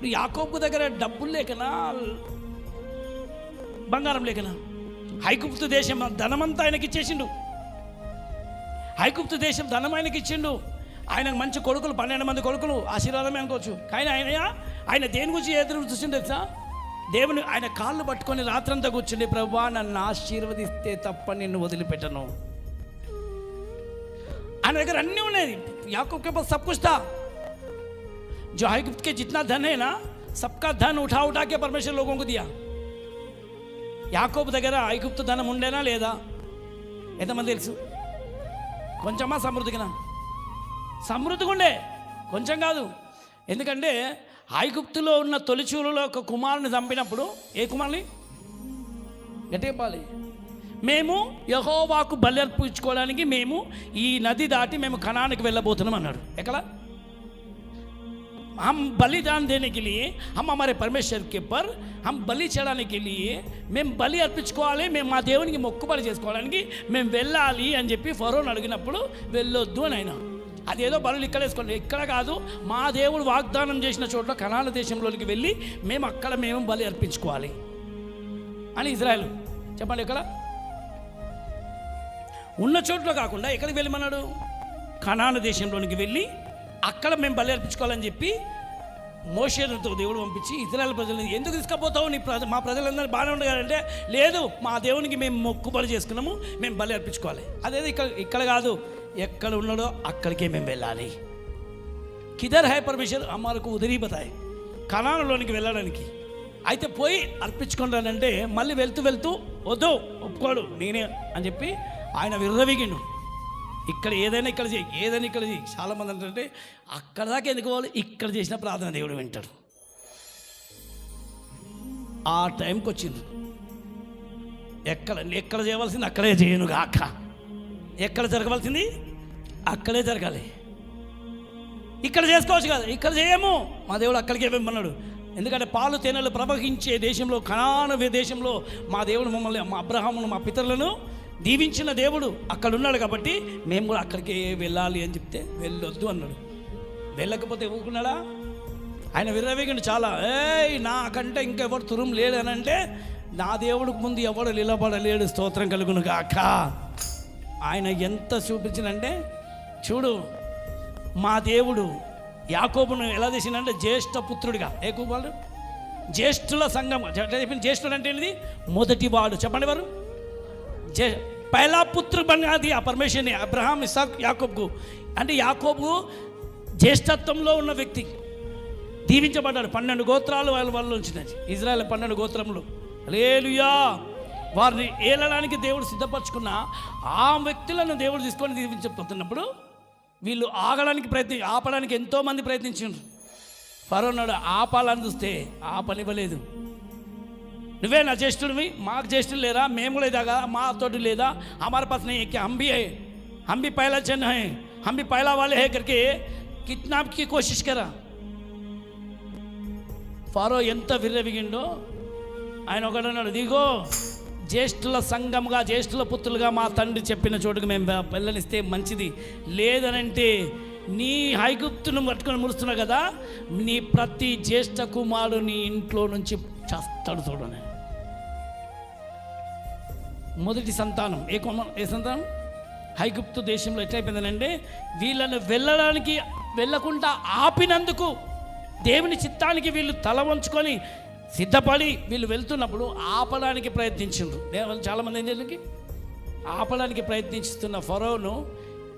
నువ్వు యాకోబు దగ్గర డబ్బులు లేకనా? బంగారం లేకనా? హైకుప్తు దేశం ధనమంతా ఆయనకి ఇచ్చేసిండు. హైకుప్తు దేశం ధనం ఆయనకి ఇచ్చిండు. ఆయనకు మంచి కొడుకులు పన్నెండు మంది కొడుకులు ఆశీర్వాదమే అనుకోవచ్చు. కానీ ఆయన ఆయన దేని గురించి ఎదురు చూసిండు తెలుసా? దేవుని ఆయన కాళ్ళు పట్టుకొని రాత్రంతా కూర్చుండి ప్రభా నన్ను ఆశీర్వదిస్తే తప్ప నిన్ను వదిలిపెట్టను. ఆయన దగ్గర అన్నీ ఉన్నాయి. యాకొక్క సబ్కుస్తా पास सब कुछ था जो हाइकुप्त के जितना धन है ना सबका धन उठा उठा के परमेश्वर लोगों को दिया యాకోబు దగ్గర ఐగుప్తు ధనం ఉండేనా లేదా ఎంతమంది తెలుసు కొంచెమా సమృద్ధిగా సమృద్ధిగా ఉండే కొంచెం కాదు ఎందుకంటే ఐగుప్తులో ఉన్న తొలిచూరులో ఒక కుమారుని చంపినప్పుడు ఏ కుమారుని గట్టి చెప్పాలి మేము యహోవాకు బలి అర్పించుకోవడానికి మేము ఈ నది దాటి మేము కణానికి వెళ్ళబోతున్నాం అన్నాడు ఎక్కడ हम बलिदान देने के लिए हम हमारे परमेश्वर के पर हम బలి చేయడానికి लिए మేము బలి అర్పించుకోవాలి మేము మా దేవునికి మొక్కుబడి చేసుకోవడానికి మేము వెళ్ళాలి అని చెప్పి ఫరోని అడిగినప్పుడు వెళ్ళొద్దు అని ఆయన అదేదో బలులు ఇక్కడ వేసుకోండి ఇక్కడ కాదు మా దేవుడు వాగ్దానం చేసిన చోట్ల కనాల దేశంలోనికి వెళ్ళి మేము అక్కడ మేము బలి అర్పించుకోవాలి అని ఇజ్రాయెల్ చెప్పండి ఎక్కడ ఉన్న చోట్ల కాకుండా ఎక్కడికి వెళ్ళమన్నాడు కనాన దేశంలోనికి వెళ్ళి అక్కడ మేము బలి అర్పించుకోవాలని చెప్పి మోషేలతో దేవుడు పంపించి ఇతరాల ప్రజలను ఎందుకు తీసుకుపోతావు? నీ ప్రజ మా ప్రజలందరూ బాగానే ఉండగారంటే లేదు మా దేవునికి మేము మొక్కుబడి చేసుకున్నాము మేము బలి అర్పించుకోవాలి. అదేది ఇక్కడ ఇక్కడ కాదు ఎక్కడ ఉన్నాడో అక్కడికే మేము వెళ్ళాలి. కిదర్ హై పర్మిషన్ అమ్మకు ఉదిరిపోతాయి కణాలలోనికి వెళ్ళడానికి. అయితే పోయి అర్పించుకుంటానంటే మళ్ళీ వెళ్తూ వెళ్తూ వద్దు ఒప్పుకోడు నేనే అని చెప్పి ఆయన విర్రవిగిండు. ఇక్కడ ఏదైనా ఇక్కడ చేయి ఏదైనా ఇక్కడ చేయి. చాలామంది అంటే అక్కడ దాకా ఎందుకు పోవాలి? ఇక్కడ చేసిన ప్రార్థన దేవుడు వింటాడు. ఆ టైంకి వచ్చింది. ఎక్కడ ఎక్కడ చేయవలసింది అక్కడే చేయను గాక. ఎక్కడ జరగవలసింది? అక్కడే జరగాలి. ఇక్కడ చేసుకోవచ్చు కదా ఇక్కడ చేయము. మా దేవుడు అక్కడికే వెమ్మన్నాడు. ఎందుకంటే పాలు తేనెలు ప్రవహించే దేశంలో కణాన దేశంలో మా దేవుడు మమ్మల్ని మా అబ్రహామును మా పితరులను దీవించిన దేవుడు అక్కడ ఉన్నాడు కాబట్టి మేము కూడా అక్కడికి వెళ్ళాలి అని చెప్తే వెళ్ళొద్దు అన్నాడు. వెళ్ళకపోతే ఊరుకున్నాడా? ఆయన విర్రవేగండి చాలా. ఏయ్ నాకంటే ఇంకెవరు తురుం లేడు అని అంటే నా దేవుడికి ముందు ఎవడు నిలబడలేడు స్తోత్రం కలుగును కాక ఆయన ఎంత చూపించినంటే చూడు మా దేవుడు యాకోబును ఎలా చేసిందంటే జ్యేష్ఠ పుత్రుడిగా. ఏ జ్యేష్ఠుల సంఘం. చెప్పిన జ్యేష్ఠుడు అంటే ఏంటిది? మొదటివాడు. చెప్పండి వారు జే పైలా పుత్రుడు ఆ పరమేశ్వరిని అబ్రహాం ఇసాక్ యాకోబ్కు. అంటే యాకోబు జ్యేష్ఠత్వంలో ఉన్న వ్యక్తి. దీవించబడ్డాడు పన్నెండు గోత్రాలు వాళ్ళ వల్ల ఉంచినది. ఇజ్రాయల్ పన్నెండు గోత్రములు. లేలుయా వారిని ఏలడానికి దేవుడు సిద్ధపరచుకున్న ఆ వ్యక్తులను దేవుడు తీసుకొని దీవించబోతున్నప్పుడు వీళ్ళు ఆగడానికి ప్రయత్ని ఆపడానికి ఎంతోమంది ప్రయత్నించారు ఫరోనాడు ఆపాలని చూస్తే ఆపనివ్వలేదు. నువ్వే నా జ్యేష్ఠుడివి మాకు జ్యేష్ఠులు లేరా మేము కూడా ఇదాగా మా తోటి లేదా हमारे पास नहीं है कि हम भी है हम भी पहला जन है हम भी पहला वाले है करके कितना की कोशिश करा ఫారో ఎంత విర్రవిగిండో ఆయన ఒకడన్నాడు దిగో జ్యేష్ఠుల సంఘంగా జ్యేష్ఠుల పుత్రులుగా మా తండ్రి చెప్పిన చోటుకు మేము పిల్లనిస్తే మంచిది లేదనంటే నీ హైగుప్తును పట్టుకొని మురుస్తున్నావు కదా నీ ప్రతి జ్యేష్ఠ కుమారుడు నీ ఇంట్లో నుంచి చేస్తాడు చూడని మొదటి సంతానం. ఏ కుమ ఏ సంతానం? హైగుప్తు దేశంలో ఎట్లయిపోయిందనండి వీళ్ళను వెళ్ళడానికి వెళ్ళకుండా ఆపినందుకు దేవుని చిత్తానికి వీళ్ళు తల వంచుకొని సిద్ధపడి వీళ్ళు వెళ్తున్నప్పుడు ఆపడానికి ప్రయత్నించిండ్రు. దేవుడు చాలామంది ఏం ఆపడానికి ప్రయత్నిస్తున్న ఫరోను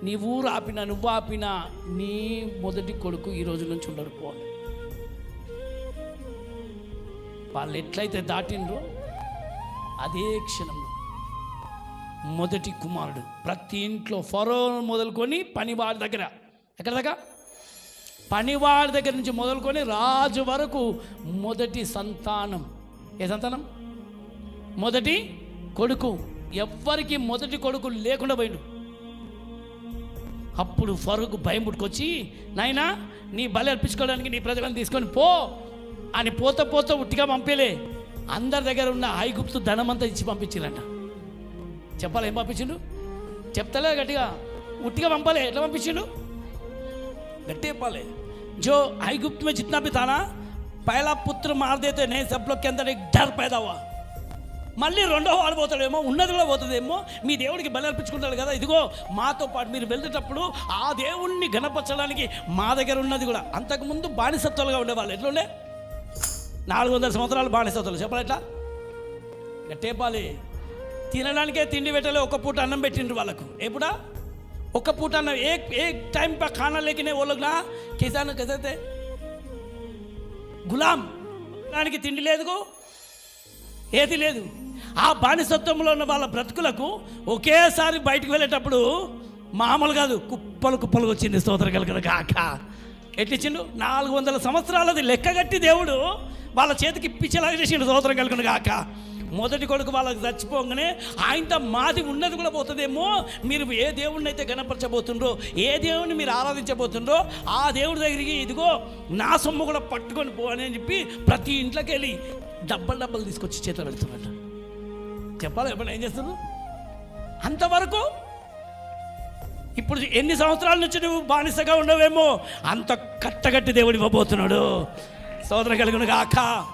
నీ ఊరు ఆపినా నువ్వు ఆపినా నీ మొదటి కొడుకు ఈ రోజు నుంచి ఉండడు పోవాలి వాళ్ళు ఎట్లయితే దాటిండ్రో అదే క్షణంలో మొదటి కుమారుడు ప్రతి ఇంట్లో ఫరో మొదలుకొని పనివాడి దగ్గర. ఎక్కడ దాకా? పనివాడి దగ్గర నుంచి మొదలుకొని రాజు వరకు మొదటి సంతానం. ఏ సంతానం? మొదటి కొడుకు. ఎవ్వరికి మొదటి కొడుకు లేకుండా పోయిండు. అప్పుడు ఫరుకు భయం పుట్టుకొచ్చి నాయనా నీ బలి అర్పించుకోవడానికి నీ ప్రజలను తీసుకొని పో. అని పోత పోత ఉట్టిగా పంపేలే అందరి దగ్గర ఉన్న ఐగుప్తు ధనమంతా ఇచ్చి పంపించారంట చెప్పాలి ఏం పంపించిండు చెప్తలే గట్టిగా ఉట్టిగా పంపలే ఎట్లా పంపించిండు गट्टे पाले जो आई गुप्त में जितना भी था ना పైలా పుత్ర మార్ దేతే నేను सब लोग के अंदर एक डर पैदा हुआ మళ్ళీ రెండో వాడు పోతాడేమో ఉన్నది కూడా పోతుందేమో మీ దేవుడికి బలి అర్పించుకుంటాడు కదా ఇదిగో మాతో పాటు మీరు వెళ్ళేటప్పుడు ఆ దేవుణ్ణి గణపరచడానికి మా దగ్గర ఉన్నది కూడా అంతకుముందు బానిసత్వాలుగా ఉండేవాళ్ళు ఎట్లుండే నాలుగు వందల సంవత్సరాలు బానిసతులు. చెప్పాలి ఎట్లా గట్టేపాలి తినడానికే తిండి పెట్టాలి ఒక పూట అన్నం పెట్టిండ్రు వాళ్ళకు. ఎప్పుడా? ఒక పూట అన్నం. ఏ ఏ టైం ఖాన ఖానా లేకనే వాళ్ళకు నా కిసాన్ కదైతే గులాం. దానికి తిండి లేదు ఏది లేదు. ఆ బానిసత్వంలో ఉన్న వాళ్ళ బ్రతుకులకు ఒకేసారి బయటకు వెళ్ళేటప్పుడు మామూలు కాదు కుప్పలు కుప్పలు వచ్చింది స్తోత్ర కలగదు కాక. ఎట్లిచ్చిండు? నాలుగు వందల సంవత్సరాలది లెక్కగట్టి దేవుడు వాళ్ళ చేతికి ఇప్పించేలాగా చేసిండు స్తోత్రం కలుగును కాక మొదటి కొడుకు వాళ్ళకి చచ్చిపోగానే ఆయనతో మాది ఉన్నది కూడా పోతుందేమో మీరు ఏ దేవుడిని అయితే గణపరచబోతుండ్రో ఏ దేవుడిని మీరు ఆరాధించబోతుండ్రో ఆ దేవుడి దగ్గరికి ఇదిగో నా సొమ్ము కూడా పట్టుకొని పో అని చెప్పి ప్రతి ఇంట్లోకి వెళ్ళి డబ్బలు డబ్బలు తీసుకొచ్చి చేతిలో పెడుతున్నాడు చెప్పాలి? ఎప్పుడు ఏం చేస్తున్నారు అంతవరకు ఇప్పుడు ఎన్ని సంవత్సరాల నుంచి నువ్వు బానిసగా ఉండవేమో అంత కట్టగట్టి దేవుడు ఇవ్వబోతున్నాడు. సోదర కలుగును కాక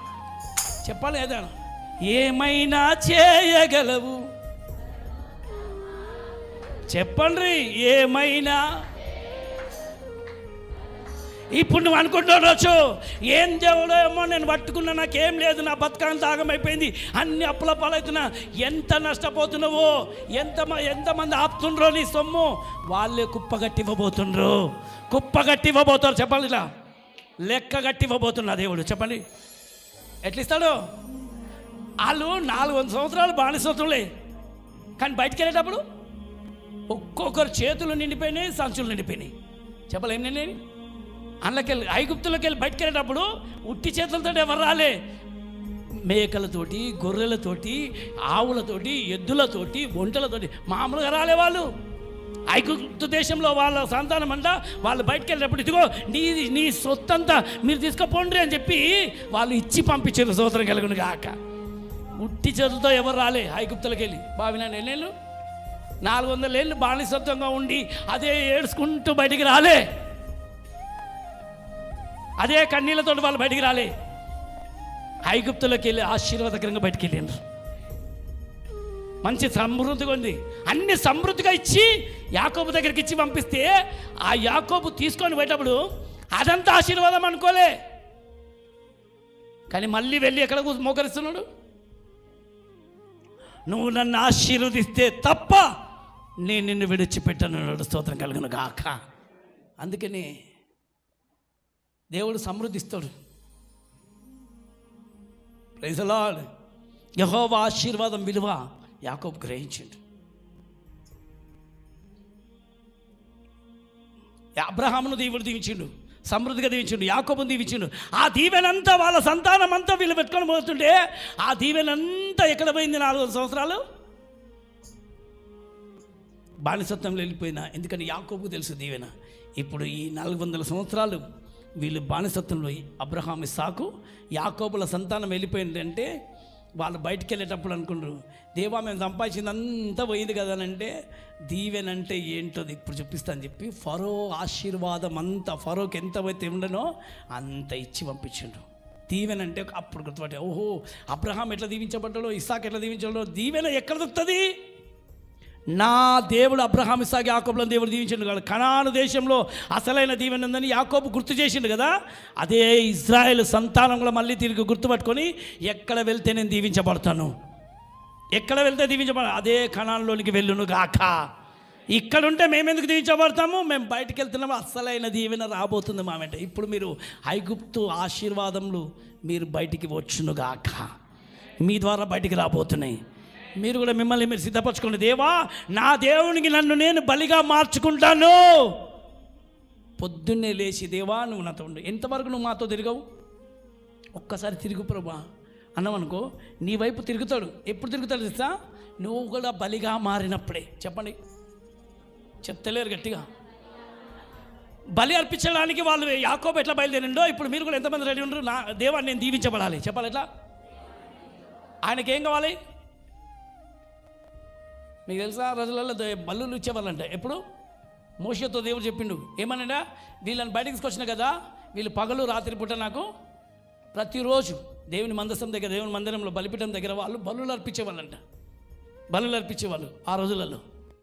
చెప్పాలి ఏమైనా చేయగలవు? చెప్పండి. ఏమైనా ఇప్పుడు నువ్వు అనుకుంటుండొచ్చు ఏం దేవుడో ఏమో నేను పట్టుకున్నా నాకేం లేదు నా బతకాంత తాగమైపోయింది అన్ని అప్పుల పాలవుతున్నా. ఎంత నష్టపోతున్నావో ఎంత ఎంతమంది ఆపుతుండ్రో నీ సొమ్ము? వాళ్ళే కుప్పగట్టి ఇవ్వబోతుండ్రు. కుప్పగట్టి ఇవ్వబోతారు చెప్పండి ఇలా. లెక్క గట్టి ఇవ్వబోతున్నా దేవుడు. చెప్పండి. ఎట్లా ఇస్తాడు వాళ్ళు నాలుగు వందల సంవత్సరాలు బానిసత్తులే కానీ బయటికి వెళ్ళేటప్పుడు ఒక్కొక్కరు చేతులు నిండిపోయినాయి సంచులు నిండిపోయినాయి. చెప్పలేం నిండి అందులోకెళ్ళి ఐగుప్తులోకి వెళ్ళి బయటికి వెళ్ళేటప్పుడు ఉట్టి చేతులతో ఎవరు రాలే? మేకలతోటి గొర్రెలతోటి ఆవులతోటి ఎద్దులతోటి ఒంటలతోటి మామూలుగా రాలే వాళ్ళు. ఐగుప్తు దేశంలో వాళ్ళ సంతానం అంతా వాళ్ళు బయటకు వెళ్ళినప్పుడు ఇదిగో నీ నీ సొత్తంతా మీరు తీసుకుపోండి అని చెప్పి వాళ్ళు ఇచ్చి పంపించారు సోదరం కలుగును కాక ఉట్టి చేతులతో ఎవరు రాలే ఐగుప్తులకు వెళ్ళి బావినా నెల్లేళ్ళు నాలుగు వందల ఏళ్ళు బానిసత్వంగా ఉండి అదే ఏడ్చుకుంటూ బయటికి రాలే. అదే కన్నీళ్ళతో వాళ్ళు బయటికి రాలే. ఐగుప్తులోకి వెళ్ళి ఆశీర్వాదకరంగా బయటికి వెళ్ళిండ్రు మంచి సమృద్ధిగా ఉంది. అన్ని సమృద్ధిగా ఇచ్చి యాకోబు దగ్గరికి ఇచ్చి పంపిస్తే ఆ యాకోబు తీసుకొని పోయేటప్పుడు అదంతా ఆశీర్వాదం అనుకోలే. కానీ మళ్ళీ వెళ్ళి ఎక్కడ మోకరిస్తున్నాడు? నువ్వు నన్ను ఆశీర్వదిస్తే తప్ప నేను నిన్ను విడిచిపెట్టను స్తోత్రం కలుగును కాక అందుకని దేవుడు సమృద్ధిస్తాడు. ప్రైజలాడ్ యహోవ ఆశీర్వాదం విలువ యాకోబ్ గ్రహించిండు. అబ్రహామును దేవుడు దీవించిండు సమృద్ధిగా దీవించిండు యాకోబును దీవించిండు. ఆ దీవెనంతా వాళ్ళ సంతానం అంతా వీళ్ళు పెట్టుకొని పోతుంటే ఆ దీవెనంతా ఎక్కడ పోయింది నాలుగు సంవత్సరాలు? బానిసత్వంలో వెళ్ళిపోయినా ఎందుకని యాకోబు తెలుసు దీవెన. ఇప్పుడు ఈ నాలుగు వందల సంవత్సరాలు వీళ్ళు బానిసత్వంలో అబ్రహాం ఇస్సాకు యాకోబుల సంతానం వెళ్ళిపోయిందంటే వాళ్ళు బయటికి వెళ్ళేటప్పుడు అనుకుంటారు దేవా మేము సంపాదించింది అంతా పోయింది కదా అని అంటే దీవెనంటే ఏంటో ఇప్పుడు చూపిస్తాను చెప్పి ఫరో ఆశీర్వాదం అంతా ఫరోకి ఎంత అయితే ఉండనో అంత ఇచ్చి పంపించిండు దీవెన అంటే అప్పుడు గుర్తుపట్టే ఓహో అబ్రహాం ఎట్లా దీవించబడ్డాడో ఇసాక్ ఎట్లా దీవించబడ్డో దీవెన ఎక్కడ దొరుకుతుంది? నా దేవుడు అబ్రహాం ఇసాక్ యాకోబులను దేవుడు దీవించిండు కదా. కణాను దేశంలో అసలైన దీవెన ఉందని యాకోబు గుర్తు చేసిండు కదా. అదే ఇజ్రాయెల్ సంతానం కూడా మళ్ళీ తిరిగి గుర్తుపట్టుకొని ఎక్కడ వెళ్తే నేను దీవించబడతాను. ఎక్కడ వెళ్తే దీవించబడ అదే కణాల్లోనికి వెళ్ళును గాక. ఇక్కడ ఉంటే మేము ఎందుకు దీవించబడతాము? మేము బయటికి వెళ్తున్నాము. అస్సలైన దీవెన రాబోతుంది మా వెంట. ఇప్పుడు మీరు ఐగుప్తు ఆశీర్వాదములు మీరు బయటికి వచ్చును గాక. మీ ద్వారా బయటికి రాబోతున్నాయి. మీరు కూడా మిమ్మల్ని మీరు సిద్ధపరచుకోండి. దేవా నా దేవునికి నన్ను నేను బలిగా మార్చుకుంటాను. పొద్దున్నే లేచి దేవా నువ్వు నాతో ఉండు. ఎంతవరకు నువ్వు మాతో తిరగవు? ఒక్కసారి తిరుగు ప్రభా. అన్నామనుకో నీ వైపు తిరుగుతాడు. ఎప్పుడు తిరుగుతాడు తెలుసా? నువ్వు కూడా బలిగా మారినప్పుడే. చెప్పండి. చెప్తలేరు గట్టిగా. బలి అర్పించడానికి వాళ్ళు యాకోబు ఎట్లా బయలుదేరిండో ఇప్పుడు మీరు కూడా ఎంతమంది రెడీ ఉండరు? నా దేవాన్ని నేను దీవించబడాలి. చెప్పాలి ఎట్లా? ఆయనకి ఏం కావాలి? మీకు తెలుసా? ఆ రోజులలో బల్లులు ఇచ్చేవాళ్ళంట. ఎప్పుడు? మోషతో దేవుడు చెప్పిండు. ఏమనడా వీళ్ళని బయటకు తీసుకొచ్చిన కదా వీళ్ళు పగలు రాత్రి పూట నాకు ప్రతిరోజు దేవుని మందసం దగ్గర దేవుని మందిరంలో బలిపీఠం దగ్గర వాళ్ళు బలులు అర్పించేవాళ్ళంట. బలులు అర్పించేవాళ్ళు ఆ రోజులలో.